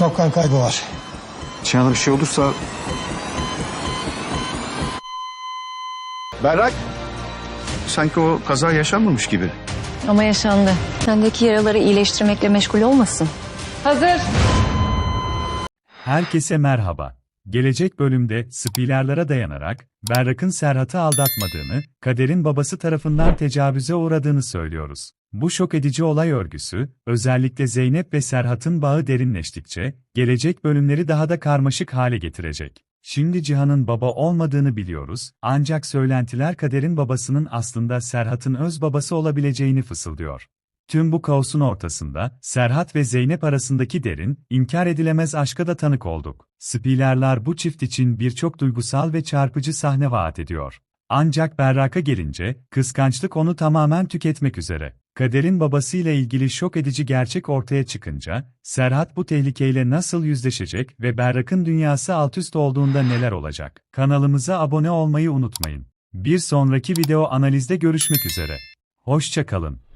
Çok kan kaybı var. Çiğan'a bir şey olursa... Berrak. Sanki o kaza yaşanmamış gibi. Ama yaşandı. Sendeki yaraları iyileştirmekle meşgul olmasın. Hazır. Herkese merhaba. Gelecek bölümde spilerlere dayanarak Berrak'ın Serhat'ı aldatmadığını, Kader'in babası tarafından tecavüze uğradığını söylüyoruz. Bu şok edici olay örgüsü, özellikle Zeynep ve Serhat'ın bağı derinleştikçe, gelecek bölümleri daha da karmaşık hale getirecek. Şimdi Cihan'ın baba olmadığını biliyoruz, ancak söylentiler Kader'in babasının aslında Serhat'ın öz babası olabileceğini fısıldıyor. Tüm bu kaosun ortasında, Serhat ve Zeynep arasındaki derin, inkar edilemez aşka da tanık olduk. Spilerler bu çift için birçok duygusal ve çarpıcı sahne vaat ediyor. Ancak Berrak'a gelince, kıskançlık onu tamamen tüketmek üzere. Kader'in babasıyla ilgili şok edici gerçek ortaya çıkınca, Serhat bu tehlikeyle nasıl yüzleşecek ve Berrak'ın dünyası altüst olduğunda neler olacak? Kanalımıza abone olmayı unutmayın. Bir sonraki video analizde görüşmek üzere. Hoşça kalın.